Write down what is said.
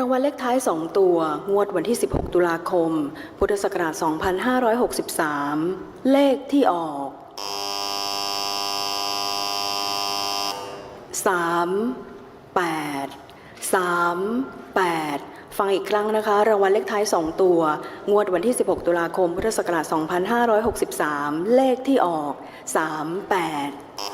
างวัลเลขท้าย 2 ตัว งวดวันที่ 16 ตุลาคม พุทธศักราช 2563 เลขที่ออก 3 8 3 8 ฟังอีกครั้งนะคะ รางวัลเลขท้าย 2 ตัว งวดวันที่ 16 ตุลาคม พุทธศักราช 2563 เลขที่ออก 38